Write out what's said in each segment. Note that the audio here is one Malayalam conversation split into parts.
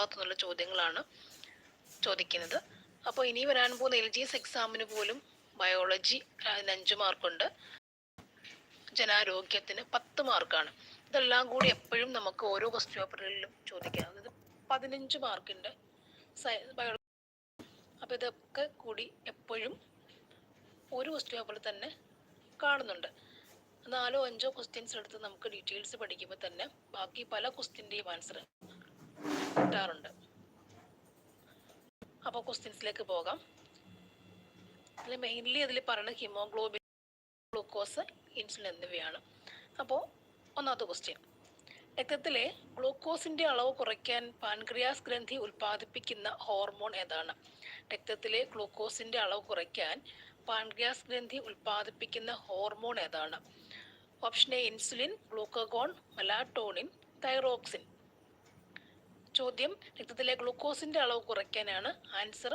ഭാഗത്തു നിന്നുള്ള ചോദ്യങ്ങളാണ് ചോദിക്കുന്നത്. അപ്പോൾ ഇനി വരാൻ പോകുന്ന എൽ ജി എസ് എക്സാമിന് പോലും ബയോളജി അഞ്ച് മാർക്കുണ്ട് ജനാരോഗ്യത്തിന് പത്ത് മാർക്കാണ് ഇതെല്ലാം കൂടി എപ്പോഴും നമുക്ക് ഓരോ ക്വസ്റ്റ്യൻ പേപ്പറുകളിലും ചോദിക്കാം. അതായത് പതിനഞ്ച് മാർക്കിന്റെ ബയോളജി അപ്പോൾ ഇതൊക്കെ കൂടി എപ്പോഴും ഒരു ക്വസ്റ്റ്യൻ പേപ്പറിൽ തന്നെ കാണുന്നുണ്ട്. നാലോ അഞ്ചോ ക്വസ്റ്റ്യൻസ് എടുത്ത് നമുക്ക് ഡീറ്റെയിൽസ് പഠിക്കുമ്പോൾ തന്നെ ബാക്കി പല ക്വസ്റ്റ്യന്റെയും ആൻസർ കിട്ടാറുണ്ട് അപ്പോൾ ക്വസ്റ്റ്യൻസിലേക്ക് പോകാം. അതിൽ മെയിൻലി അതിൽ പറയുന്നത് ഹിമോഗ്ലോബിൻ ഗ്ലൂക്കോസ് ഇൻസുലിൻ എന്നിവയാണ്. അപ്പോൾ ഒന്നാമത്തെ ക്വസ്റ്റ്യൻ രക്തത്തിലെ ഗ്ലൂക്കോസിന്റെ അളവ് കുറയ്ക്കാൻ പാൻക്രിയാസ് ഗ്രന്ഥി ഉൽപ്പാദിപ്പിക്കുന്ന ഹോർമോൺ ഏതാണ്? രക്തത്തിലെ ഗ്ലൂക്കോസിന്റെ അളവ് കുറയ്ക്കാൻ പാൻക്രിയാസ് ഗ്രന്ഥി ഉൽപ്പാദിപ്പിക്കുന്ന ഹോർമോൺ ഏതാണ്? Option A insulin glucagon melatonin thyroxine ചോദ്യം രക്തത്തിലെ ഗ്ലൂക്കോസിന്റെ അളവ് കുറയ്ക്കാനാണ് ആൻസർ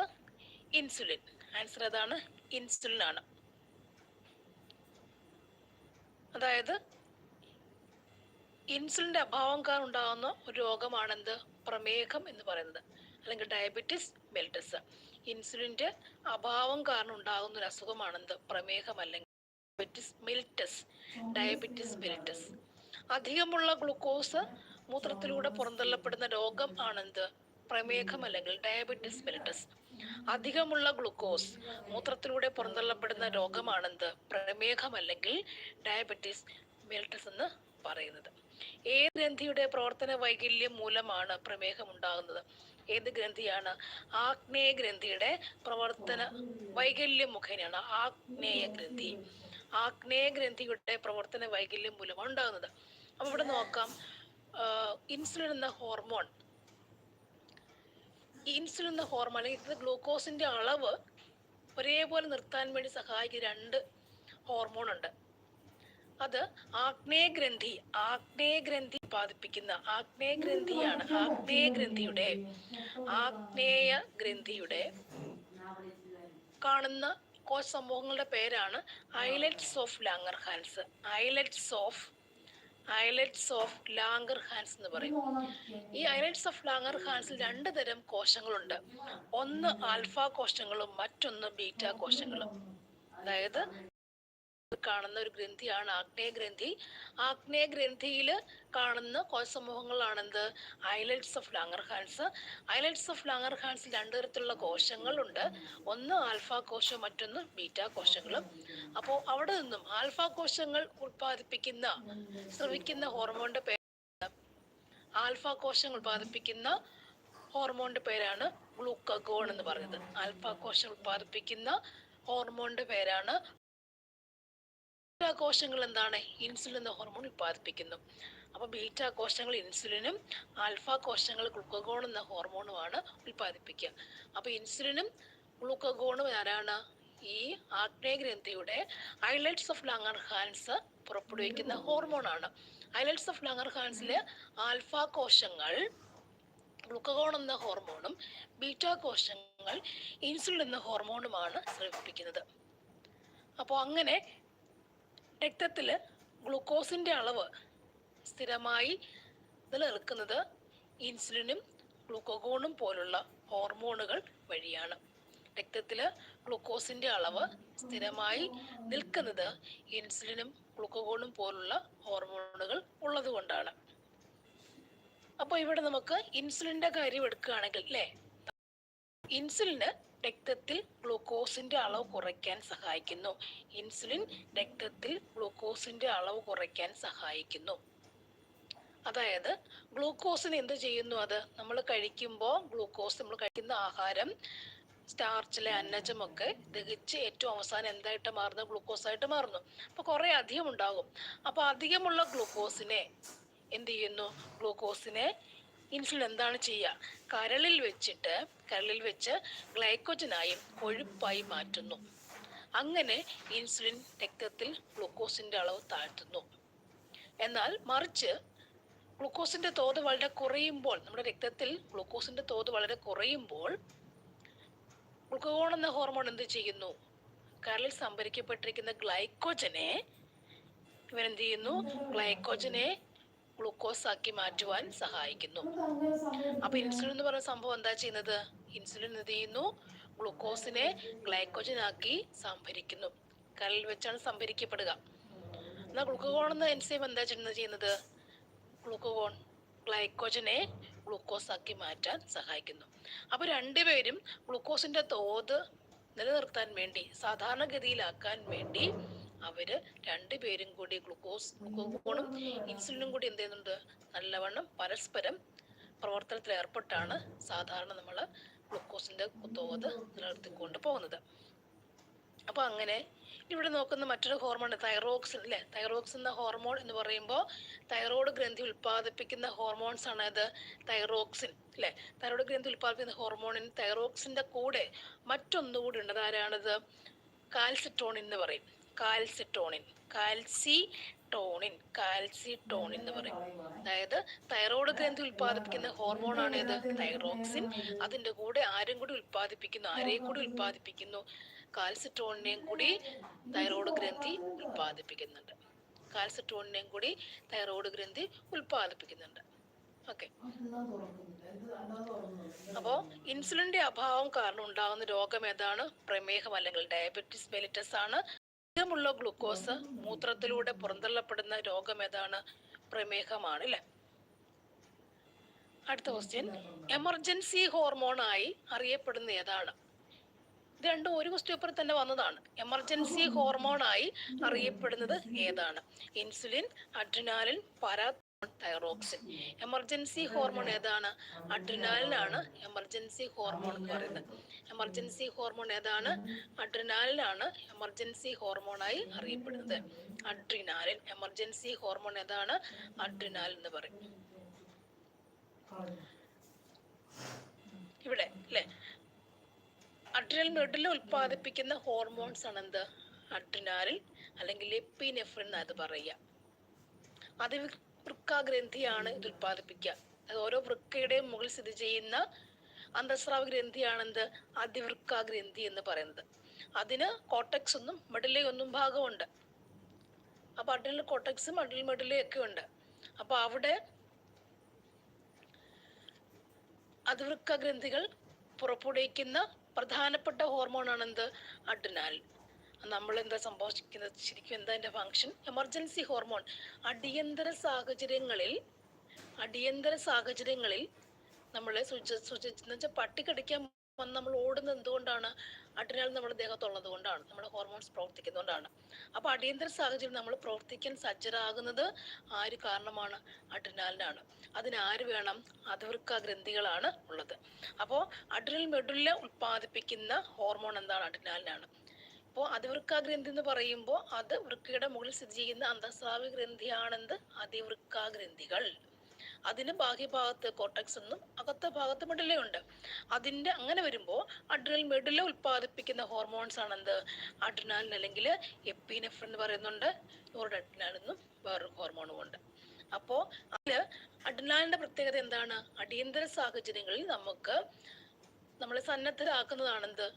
ഇൻസുലിൻ. ആൻസർ ഏതാണ്? ഇൻസുലിൻ ആണ് അതായത് ഇൻസുലിന്റെ അഭാവം കാരണം ഉണ്ടാകുന്ന ഒരു രോഗമാണെന്ത്? പ്രമേഹം എന്ന് പറയുന്നത്. അല്ലെങ്കിൽ ഡയബറ്റിസ് മെൽറ്റസ്. ഇൻസുലിന്റെ അഭാവം കാരണം ഉണ്ടാകുന്ന ഒരു അസുഖമാണെന്ത്? പ്രമേഹം അല്ലെങ്കിൽ ഡയബറ്റിസ് മെൽറ്റസ്. ഡയബറ്റിസ് മെൽറ്റസ്. അധികമുള്ള ഗ്ലൂക്കോസ് മൂത്രത്തിലൂടെ പുറന്തള്ളപ്പെടുന്ന രോഗം ആണെന്ത്? പ്രമേഹം അല്ലെങ്കിൽ ഡയബറ്റിസ് മെലിറ്റസ് അധികമുള്ള ഗ്ലൂക്കോസ് മൂത്രത്തിലൂടെ പുറന്തള്ളപ്പെടുന്ന രോഗമാണെന്ത് പ്രമേഹം അല്ലെങ്കിൽ ഡയബറ്റിസ് മെലിറ്റസ് എന്ന് പറയുന്നത്. ഏത് ഗ്രന്ഥിയുടെ പ്രവർത്തന വൈകല്യം മൂലമാണ് പ്രമേഹം ഉണ്ടാകുന്നത്? ഏത് ഗ്രന്ഥിയാണ്? ആഗ്നേയ ഗ്രന്ഥിയുടെ പ്രവർത്തന വൈകല്യം മുഖേനയാണ് ആഗ്നേയ ഗ്രന്ഥി. ആഗ്നേയ ഗ്രന്ഥിയുടെ പ്രവർത്തന വൈകല്യം മൂലമാണ് ഉണ്ടാകുന്നത്. അപ്പൊ ഇവിടെ നോക്കാം. ഇൻസുലിൻ എന്ന ഹോർമോൺ. ഇൻസുലിൻ എന്ന ഹോർമോൺ അല്ലെങ്കിൽ ഇത് ഗ്ലൂക്കോസിന്റെ അളവ് ഒരേപോലെ നിർത്താൻ വേണ്ടി സഹായിക്കുന്ന രണ്ട് ഹോർമോൺ ഉണ്ട്. അത് ആഗ്നേയഗ്രന്ഥി ആഗ്നേയഗ്രന്ഥി ആഗ്നേയ ഗ്രന്ഥി ഉത്പാദിപ്പിക്കുന്ന ആഗ്നേയ ആഗ്നേയഗ്രന്ഥിയുടെ ആഗ്നേയ ഗ്രന്ഥിയുടെ ആഗ്നേയ ഗ്രന്ഥിയുടെ കാണുന്ന കോശ സമൂഹങ്ങളുടെ പേരാണ് islets of Langerhans islets of islets of Langerhans എന്ന് പറയും. ഈ ഐലറ്റ്സ് ഓഫ് ലാംഗർ ഹാൻസിൽ രണ്ട് തരം കോശങ്ങളുണ്ട്. ഒന്ന് ആൽഫ കോശങ്ങളും മറ്റൊന്ന് ബീറ്റ കോശങ്ങളും. അതായത് കാണുന്ന ഒരു ഗ്രന്ഥിയാണ് ആഗ്നേയ ഗ്രന്ഥി. ആഗ്നേയ ഗ്രന്ഥിയിൽ കാണുന്ന കോശസമൂഹങ്ങളാണെന്ത്? Islets of Langerhans. Islets of ലാങ്ങർ ഹാൻസിൽ രണ്ടു തരത്തിലുള്ള കോശങ്ങളുണ്ട്. ഒന്ന് ആൽഫ കോശവും മറ്റൊന്ന് ബീറ്റ കോശങ്ങളും. അപ്പോൾ അവിടെ നിന്നും ആൽഫ കോശങ്ങൾ ഉൽപ്പാദിപ്പിക്കുന്ന സ്രവിക്കുന്ന ഹോർമോണിന്റെ പേര് ആൽഫ കോശങ്ങൾ ഉൽപ്പാദിപ്പിക്കുന്ന ഹോർമോണിന്റെ പേരാണ് ഗ്ലൂക്കഗോൺ എന്ന് പറയുന്നത്. ആൽഫ കോശങ്ങൾ ഉൽപ്പാദിപ്പിക്കുന്ന ഹോർമോണിന്റെ പേരാണ് കോശങ്ങൾ എന്താണ്? ഇൻസുലിൻ എന്ന ഹോർമോൺ ഉൽപ്പാദിപ്പിക്കുന്നു. അപ്പൊ ബീറ്റ കോശങ്ങൾ ഇൻസുലിനും ആൽഫ കോശങ്ങൾ ഗ്ലൂക്കഗോൺ എന്ന ഹോർമോണുമാണ് ഉൽപ്പാദിപ്പിക്കുക. അപ്പൊ ഇൻസുലിനും ഗ്ലൂക്കഗോണും ആരാണ്? ഈ ആഗ്നേയഗ്രന്ഥിയുടെ highlights islets of Langerhans പുറപ്പെടുവിക്കുന്ന ഹോർമോണാണ്. ഹൈലൈറ്റ്സ് ഓഫ് ലങ്ങർ ഹാൻസിലെ ആൽഫ കോശങ്ങൾ ഗ്ലൂക്കഗോൺ എന്ന ഹോർമോണും ബീറ്റ കോശങ്ങൾ ഇൻസുലിൻ എന്ന ഹോർമോണുമാണ് സ്രവിപ്പിക്കുന്നത് അപ്പോൾ അങ്ങനെ രക്തത്തിൽ ഗ്ലൂക്കോസിന്റെ അളവ് സ്ഥിരമായി നിലനിൽക്കുന്നത് ഇൻസുലിനും ഗ്ലൂക്കോഗോണും പോലുള്ള ഹോർമോണുകൾ വഴിയാണ്. രക്തത്തിൽ ഗ്ലൂക്കോസിന്റെ അളവ് സ്ഥിരമായി നിൽക്കുന്നത് ഇൻസുലിനും ഗ്ലൂക്കോഗോണും പോലുള്ള ഹോർമോണുകൾ ഉള്ളതുകൊണ്ടാണ്. അപ്പോൾ ഇവിടെ നമുക്ക് ഇൻസുലിന്റെ കാര്യം എടുക്കുകയാണെങ്കിൽ അല്ലേ ഇൻസുലിന് രക്തത്തിൽ ഗ്ലൂക്കോസിന്റെ അളവ് കുറയ്ക്കാൻ സഹായിക്കുന്നു. ഇൻസുലിൻ രക്തത്തിൽ ഗ്ലൂക്കോസിന്റെ അളവ് കുറയ്ക്കാൻ സഹായിക്കുന്നു. അതായത് ഗ്ലൂക്കോസിന് എന്ത് ചെയ്യുന്നു അത്? നമ്മൾ കഴിക്കുമ്പോൾ ഗ്ലൂക്കോസ് നമ്മൾ കഴിക്കുന്ന ആഹാരം സ്റ്റാർച്ചിലെ അന്നജമൊക്കെ ദഹിച്ച് ഏറ്റവും അവസാനം എന്തായിട്ട് മാറുന്നു? ഗ്ലൂക്കോസ് ആയിട്ട് മാറുന്നു. അപ്പൊ കുറെ അധികം ഉണ്ടാകും അപ്പൊ അധികമുള്ള ഗ്ലൂക്കോസിനെ എന്ത് ചെയ്യുന്നു? ഗ്ലൂക്കോസിനെ ഇൻസുലിൻ എന്താണ് ചെയ്യുക? കരളിൽ വെച്ചിട്ട് കരളിൽ വെച്ച് ഗ്ലൈക്കോജനായും കൊഴുപ്പായി മാറ്റുന്നു. അങ്ങനെ ഇൻസുലിൻ രക്തത്തിൽ ഗ്ലൂക്കോസിന്റെ അളവ് താഴ്ത്തുന്നു. എന്നാൽ മറിച്ച് ഗ്ലൂക്കോസിന്റെ തോത് വളരെ കുറയുമ്പോൾ നമ്മുടെ രക്തത്തിൽ ഗ്ലൂക്കോസിന്റെ തോത് വളരെ കുറയുമ്പോൾ ഗ്ലൂക്കോൺ എന്ന ഹോർമോൺ എന്ത് ചെയ്യുന്നു? കരളിൽ സംഭരിക്കപ്പെട്ടിരിക്കുന്ന ഗ്ലൈക്കോജനെ ഇവൻ എന്ത് ചെയ്യുന്നു? ഗ്ലൈക്കോജനെ ഗ്ലൂക്കോസ് ആക്കി മാറ്റുവാൻ സഹായിക്കുന്നു. അപ്പൊ ഇൻസുലിൻ എന്ന് പറയുന്ന സംഭവം എന്താ ചെയ്യുന്നത്? ഇൻസുലിൻ എന്ത് ചെയ്യുന്നു? ഗ്ലൂക്കോസിനെ ഗ്ലൈക്കോജൻ ആക്കി സംഭരിക്കുന്നു. കരളിൽ വെച്ചാണ് സംഭരിക്കപ്പെടുക. എന്നാൽ ഗ്ലൂക്കോൺ എന്ന എൻസൈം എന്താ ചെയ്യുന്നത്? ഗ്ലൂക്കോൺ ഗ്ലൈക്കോജനെ ഗ്ലൂക്കോസ് ആക്കി മാറ്റാൻ സഹായിക്കുന്നു. അപ്പോൾ രണ്ടുപേരും ഗ്ലൂക്കോസിന്റെ തോത് നിലനിർത്താൻ വേണ്ടി സാധാരണഗതിയിലാക്കാൻ വേണ്ടി അവർ രണ്ടുപേരും കൂടി ഗ്ലൂക്കോസ് ഗ്ലൂക്കോണും ഇൻസുലിനും കൂടി എന്ത് ചെയ്യുന്നുണ്ട്? നല്ലവണ്ണം പരസ്പരം പ്രവർത്തനത്തിൽ ഏർപ്പെട്ടാണ് സാധാരണ നമ്മൾ ഗ്ലൂക്കോസിന്റെ തോത് നിലനിർത്തിക്കൊണ്ട് പോകുന്നത്. അപ്പോൾ അങ്ങനെ ഇവിടെ നോക്കുന്ന മറ്റൊരു ഹോർമോൺ തൈറോക്സിൻ അല്ലെ തൈറോക്സിൻ എന്ന ഹോർമോൺ എന്ന് പറയുമ്പോൾ തൈറോയ്ഡ് ഗ്രന്ഥി ഉൽപ്പാദിപ്പിക്കുന്ന ഹോർമോൺസ് ആണ് അത് തൈറോക്സിൻ അല്ലെ തൈറോയ്ഡ് ഗ്രന്ഥി ഉൽപ്പാദിപ്പിക്കുന്ന ഹോർമോണിന് തൈറോക്സിന്റെ കൂടെ മറ്റൊന്നുകൂടി ഉണ്ട്. അതാരാണത് കാൽസിറ്റോണിൻ എന്ന് പറയും. കാൽസിറ്റോണിൻ കാൽസി ടോണിൻ എന്ന് പറയും. അതായത് തൈറോയ്ഡ് ഗ്രന്ഥി ഉൽപ്പാദിപ്പിക്കുന്ന ആണ് ഇത് തൈറോക്സിൻ അതിന്റെ കൂടെ ആരും കൂടി ഉൽപ്പാദിപ്പിക്കുന്നു ആരെയും കൂടി ഉൽപ്പാദിപ്പിക്കുന്നു. കാൽസിറ്റോണിനെയും കൂടി തൈറോയ്ഡ് ഗ്രന്ഥി ഉൽപ്പാദിപ്പിക്കുന്നുണ്ട്. കാൽസിട്രോണിനെയും കൂടി തൈറോയ്ഡ് ഗ്രന്ഥി ഉൽപ്പാദിപ്പിക്കുന്നുണ്ട്. ഓക്കെ. അപ്പോൾ ഇൻസുലിന്റെ അഭാവം കാരണം ഉണ്ടാകുന്ന രോഗം ഏതാണ്? പ്രമേഹം അല്ലെങ്കിൽ ഡയബറ്റിസ് മെലിറ്റസ് ആണ്. അധികമുള്ള ഗ്ലൂക്കോസ് മൂത്രത്തിലൂടെ പുറന്തള്ളപ്പെടുന്ന രോഗം ഏതാണ്? പ്രമേഹമാണ് അല്ലേ? അടുത്ത ക്വസ്റ്റ്യൻ എമർജൻസി ഹോർമോണായി അറിയപ്പെടുന്ന ഏതാണ്? രണ്ടും ഒരു ക്വസ്റ്റ്യൻ പേപ്പറിൽ തന്നെ വന്നതാണ്. എമർജൻസി ഹോർമോണായി അറിയപ്പെടുന്നത് ഏതാണ്? Insulin adrenaline para thyroxine emergency hormone ഏതാണ്? അഡ്രിനാലിനാണ് എമർജൻസി ഹോർമോൺ എന്ന് പറയുന്നത്. എമർജൻസി ഹോർമോൺ ഏതാണ്? അഡ്രിനാലിനാണ് എമർജൻസി ഹോർമോണായി അറിയപ്പെടുന്നത്. അഡ്രിനാലിൻ എമർജൻസി ഹോർമോൺ ഏതാണ്? അഡ്രിനാലിൻ എന്ന് പറയും ഇവിടെ അല്ലേ അഡ്രിനൽ മെഡിൽ ഉൽപ്പാദിപ്പിക്കുന്ന ഹോർമോൺസ് ആണ് എന്ത് അഡ്രിനാലിൻ അല്ലെങ്കിൽ എപ്പിനെഫ്രിൻ അത് പറയുക. അത് വൃക്കാഗ്രന്ഥിയാണ് ഇത് ഉൽപ്പാദിപ്പിക്കുക. അത് ഓരോ വൃക്കയുടെയും മുകളിൽ സ്ഥിതി ചെയ്യുന്ന അന്തസ്രാവ ഗ്രന്ഥിയാണെന്ത്? അതിവൃക്കാഗ്രന്ഥി എന്ന് പറയുന്നത്. അതിന് കോട്ടക്സ് ഒന്നും മെഡിലെ ഒന്നും ഭാഗമുണ്ട്. അപ്പൊ അഡ്രിനൽ കോട്ടക്സും അഡ്രിനൽ മെഡിലും ഒക്കെ ഉണ്ട്. അപ്പൊ അവിടെ അതിവൃക്ക ഗ്രന്ഥികൾ പുറപ്പെടുവിക്കുന്ന പ്രധാനപ്പെട്ട ഹോർമോണാണ് എന്ത് അഡ്രിനാൽ. നമ്മൾ എന്താ സംഭവിക്കുന്നത് ശരിക്കും എന്താ എന്റെ ഫങ്ഷൻ എമർജൻസി ഹോർമോൺ അടിയന്തര സാഹചര്യങ്ങളിൽ അടിയന്തര സാഹചര്യങ്ങളിൽ സൂചിച്ച വെച്ചാൽ പട്ടി കടിക്കാൻ വന്ന് നമ്മൾ ഓടുന്നത് എന്തുകൊണ്ടാണ്? അഡ്രിനാൽ നമ്മുടെ ദേഹത്തുള്ളത് കൊണ്ടാണ്. നമ്മുടെ ഹോർമോൺസ് പ്രവർത്തിക്കുന്നതുകൊണ്ടാണ് അപ്പോൾ അടിയന്തര സാഹചര്യം നമ്മൾ പ്രവർത്തിക്കാൻ സജ്ജരാകുന്നത് ആര് കാരണമാണ്? അഡ്രിനാലിനാണ്. അതിനാര് വേണം? അതിവൃക്ക ഗ്രന്ഥികളാണ് ഉള്ളത്. അപ്പോൾ അഡ്രിനൽ മെഡുല്ല ഉൽപ്പാദിപ്പിക്കുന്ന ഹോർമോൺ എന്താണ്? അഡ്രിനാലിനാണ്. അപ്പോൾ അതിവൃക്ക ഗ്രന്ഥി എന്ന് പറയുമ്പോൾ അത് വൃക്കയുടെ മുകളിൽ സ്ഥിതി ചെയ്യുന്ന അന്തസ്രാവി ഗ്രന്ഥിയാണെന്ത്? അതിവൃക്ക ഗ്രന്ഥികൾ. അതിന് ബാഹ്യഭാഗത്ത് കോട്ടക്സ് എന്നും അകത്തെ ഭാഗത്ത് മെഡുല ഉണ്ട്. അതിന്റെ അങ്ങനെ വരുമ്പോൾ അഡ്രിനൽ മെഡുല ഉൽപ്പാദിപ്പിക്കുന്ന ഹോർമോൺസ് ആണ് എന്ത്? അഡ്രിനാലിൻ അല്ലെങ്കിൽ എപ്പിനെഫ് എന്ന് പറയുന്നുണ്ട്. നോർഡഡ്രിനാൽ എന്നും വേറൊരു ഹോർമോണും ഉണ്ട്. അപ്പോ അതിൽ അഡ്രിനാലിന്റെ പ്രത്യേകത എന്താണ്? അടിയന്തര സാഹചര്യങ്ങളിൽ നമുക്ക് നമ്മളെ സന്നദ്ധരാക്കുന്നതാണെന്ത്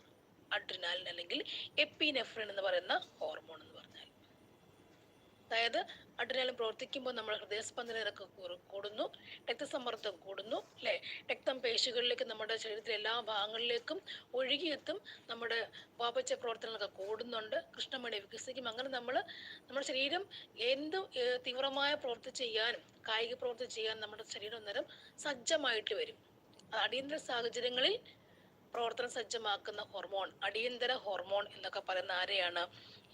അഡ്രിനാലിൻ അല്ലെങ്കിൽ എപ്പിനെഫ്രിൻ എന്ന് പറയുന്ന ഹോർമോൺ എന്ന് അതായത് അഡ്രിനാലിൻ പ്രവർത്തിക്കുമ്പോൾ നമ്മൾ ഹൃദയസ്പന്ദന നിരക്ക് കൂടുന്നു. രക്തസമ്മർദ്ദം കൂടുന്നു അല്ലേ? രക്തം പേശികളിലേക്ക് നമ്മുടെ ശരീരത്തിലെ എല്ലാ ഭാഗങ്ങളിലേക്കും ഒഴുകിയെത്തും. നമ്മുടെ വാപച്ച പ്രവർത്തനങ്ങളൊക്കെ കൂടുന്നുണ്ട്. കൃഷ്ണമണി വികസിക്കും. അങ്ങനെ നമ്മൾ നമ്മുടെ ശരീരം എന്ത് തീവ്രമായ പ്രവൃത്തി ചെയ്യാനും കായിക പ്രവൃത്തി ചെയ്യാനും നമ്മുടെ ശരീരം നേരം സജ്ജമായിട്ട് വരും. അടിയന്തര സാഹചര്യങ്ങളിൽ പ്രവർത്തനം സജ്ജമാക്കുന്ന ഹോർമോൺ അടിയന്തര ഹോർമോൺ എന്നൊക്കെ പറയുന്ന ആരെയാണ്?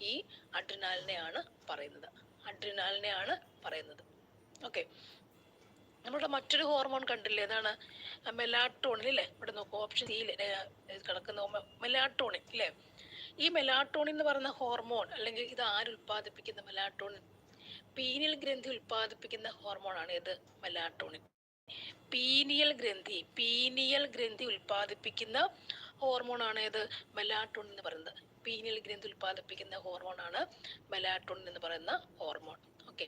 ഈ അഡ്രിനാലിനെയാണ് പറയുന്നത്. അഡ്രിനാലിനെയാണ് പറയുന്നത്. ഓക്കെ നമ്മുടെ മറ്റൊരു ഹോർമോൺ കണ്ടില്ലേ? ഏതാണ് മെലാട്ടോണിൻ അല്ലേ ഇവിടെ നോക്കൂ ഓപ്ഷൻ സിയിൽ കിടക്കുന്ന മെലാട്ടോണിൻ അല്ലേ ഈ മെലാട്ടോണിൻ എന്ന് പറയുന്ന ഹോർമോൺ അല്ലെങ്കിൽ ഇത് ആര് ഉൽപ്പാദിപ്പിക്കുന്ന മെലാട്ടോണിൻ പീനിയൽ ഗ്രന്ഥി ഉൽപ്പാദിപ്പിക്കുന്ന ഹോർമോണാണ് ഇത് മെലാട്ടോണിൻ പീനിയൽ ഗ്രന്ഥി പീനിയൽ ഗ്രന്ഥി ഉൽപ്പാദിപ്പിക്കുന്ന ഹോർമോണാണ് ഏത്? മെലാട്ടോണിൻ എന്ന് പറയുന്നത്. പീനിയൽ ഗ്രന്ഥി ഉൽപ്പാദിപ്പിക്കുന്ന ഹോർമോണാണ് മെലാട്ടോൺ എന്ന് പറയുന്ന ഹോർമോൺ ഓക്കെ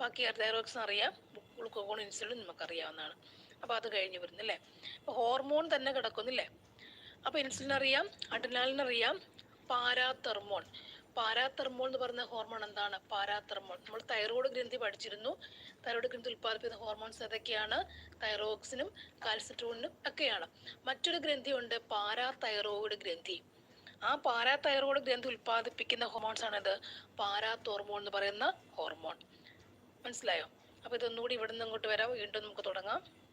ബാക്കി തൈറോക്സിൻ അറിയാം. ഗ്ലൂക്കോൺ ഇൻസുലിൻ നമുക്കറിയാവുന്നതാണ്. അപ്പോൾ അത് കഴിഞ്ഞ് വരുന്നില്ലേ? അപ്പോൾ ഹോർമോൺ തന്നെ കിടക്കുന്നില്ലേ? അപ്പോൾ ഇൻസുലിൻ അറിയാം അഡ്രിനാലിൻ അറിയാം പാരാതെർമോൺ. പാരാതെർമോൾ എന്ന് പറയുന്ന ഹോർമോൺ എന്താണ്? പാരാതെർമോൾ നമ്മൾ തൈറോയ്ഡ് ഗ്രന്ഥി പഠിച്ചിരുന്നു. തൈറോയ്ഡ് ഗ്രന്ഥി ഉൽപ്പാദിപ്പിക്കുന്ന ഹോർമോൺസ് ഏതൊക്കെയാണ്? തൈറോക്സിനും കാൽസിട്രോണിനും ഒക്കെയാണ്. മറ്റൊരു ഗ്രന്ഥിയുണ്ട് പാരാതൈറോയിഡ് ഗ്രന്ഥി. ആ പാരാ തൈറോയ്ഡ് ഗ്രന്ഥി ഉൽപ്പാദിപ്പിക്കുന്ന ഹോർമോൺസ് ആണിത് പാരാത്തോർമോൺ എന്ന് പറയുന്ന ഹോർമോൺ. മനസ്സിലായോ? അപ്പോൾ ഇതൊന്നുകൂടി ഇവിടെ നിന്ന് ഇങ്ങോട്ട് വരാം. വീണ്ടും നമുക്ക് തുടങ്ങാം.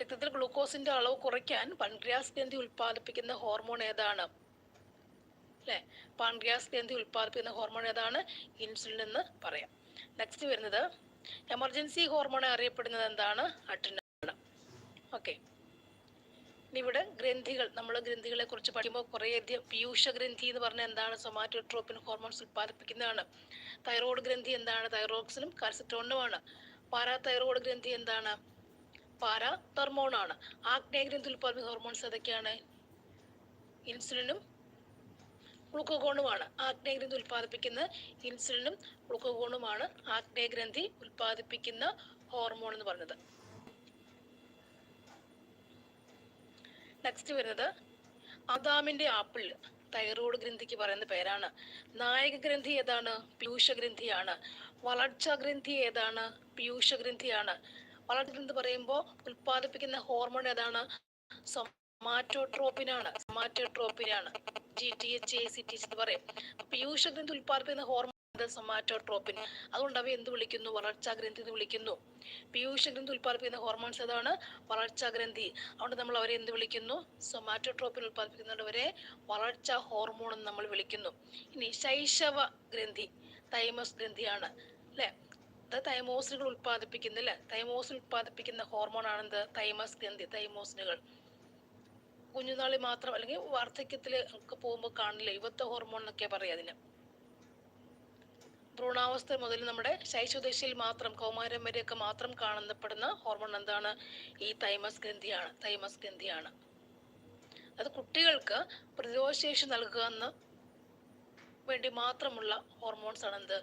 രക്തത്തിൽ ഗ്ലൂക്കോസിന്റെ അളവ് കുറയ്ക്കാൻ പൺഗ്രിയാസ് ഗ്രന്ഥി ഉൽപ്പാദിപ്പിക്കുന്ന ഹോർമോൺ ഏതാണ്? അല്ലെ? പാൻക്രിയാസ് ഗ്രന്ഥി ഉൽപ്പാദിപ്പിക്കുന്ന ഹോർമോൺ ഏതാണ്? ഇൻസുലിൻ എന്ന് പറയാം. നെക്സ്റ്റ് വരുന്നത് എമർജൻസി ഹോർമോൺ അറിയപ്പെടുന്നത് എന്താണ്? അഡ്രിനാണ്. ഓക്കെ. ഇവിടെ ഗ്രന്ഥികൾ നമ്മൾ ഗ്രന്ഥികളെ കുറിച്ച് പഠിക്കുമ്പോൾ കുറേയധികം പീയൂഷ ഗ്രന്ഥി എന്ന് പറഞ്ഞാൽ എന്താണ് സൊമാറ്റോട്രോപ്പിൻ ഹോർമോൺസ് ഉത്പാദിപ്പിക്കുന്നതാണ്. തൈറോയ്ഡ് ഗ്രന്ഥി എന്താണ്? തൈറോക്സിനും കാൽസിട്രോണിനുമാണ്. പാരാ തൈറോയിഡ് ഗ്രന്ഥി എന്താണ്? പാരാ തെർമോണാണ് ആഗ്നേയ ഗ്രന്ഥി ഉൽപ്പാദിപ്പിക്കുന്ന ഹോർമോൺസ് ഏതൊക്കെയാണ്? ഇൻസുലിനും ഗ്ലൂക്കോഗോണുമാണ്. ആഗ്നേയ ഗ്രന്ഥി ഉൽപ്പാദിപ്പിക്കുന്ന ഇൻസുലിനും ഗ്ലൂക്കോഗോണുമാണ് ആഗ്നേയ ഗ്രന്ഥി ഉൽപ്പാദിപ്പിക്കുന്ന ഹോർമോൺ എന്ന് പറയുന്നത് നെക്സ്റ്റ് വരുന്നത് ആദാമിന്റെ ആപ്പിൾ. തൈറോയ്ഡ് ഗ്രന്ഥിക്ക് പറയുന്ന പേരാണ്. നായക ഗ്രന്ഥി ഏതാണ്? പീയൂഷ ഗ്രന്ഥിയാണ്. വളർച്ചാ ഗ്രന്ഥി ഏതാണ്? പീയൂഷ ഗ്രന്ഥിയാണ്. വളർച്ച ഗ്രന്ഥി പറയുമ്പോൾ ഉൽപ്പാദിപ്പിക്കുന്ന ഹോർമോൺ ഏതാണ്? സൊമാറ്റോട്രോപ്പിനാണ് സൊമാറ്റോട്രോപ്പിനാണ് G T H A C T എന്ന് പറയും. പീയൂഷ ഗ്രന്ഥി ഉൽപ്പാദിപ്പിക്കുന്ന ഹോർമോൺ സൊമാറ്റോട്രോപ്പിൻ അതുകൊണ്ട് അവ എന്ത് വിളിക്കുന്നു? വളർച്ചാ ഗ്രന്ഥി എന്ന് വിളിക്കുന്നു. പീയൂഷ ഗ്രന്ഥി ഉൽപ്പാദിപ്പിക്കുന്ന ഹോർമോൺസ് ഏതാണ്? വളർച്ചാ ഗ്രന്ഥി അതുകൊണ്ട് നമ്മൾ അവരെ എന്ത് വിളിക്കുന്നു? സൊമാറ്റോട്രോപ്പിൻ ഉൽപ്പാദിപ്പിക്കുന്നവരെ വളർച്ചാ ഹോർമോൺ എന്ന് നമ്മൾ വിളിക്കുന്നു. ഇനി ശൈശവ ഗ്രന്ഥി തൈമസ് ഗ്രന്ഥിയാണ് അല്ലെ തൈമോസിനുകൾ ഉൽപ്പാദിപ്പിക്കുന്ന അല്ലെ? തൈമോസിൻ ഉൽപ്പാദിപ്പിക്കുന്ന ഹോർമോൺ ആണെന്ത്? തൈമസ് ഗ്രന്ഥി തൈമോസിനുകൾ. കുഞ്ഞുനാളിൽ മാത്രം അല്ലെങ്കിൽ വാർദ്ധക്യത്തിൽ ഒക്കെ പോകുമ്പോൾ കാണില്ല? യുവത്വ ഹോർമോൺ എന്നൊക്കെ പറയാം അതിന്. ഭ്രൂണാവസ്ഥ മുതൽ നമ്മുടെ ശൈശവദശയിൽ മാത്രം കൗമാരം വരെയൊക്കെ മാത്രം കാണപ്പെടുന്ന ഹോർമോൺ എന്താണ്? ഈ തൈമസ് ഗ്രന്ഥിയാണ് തൈമസ് ഗ്രന്ഥിയാണ്. അത് കുട്ടികൾക്ക് പ്രതിരോധശേഷി നൽകുക എന്ന് വേണ്ടി മാത്രമുള്ള ഹോർമോൺസ് ആണ് എന്ത്?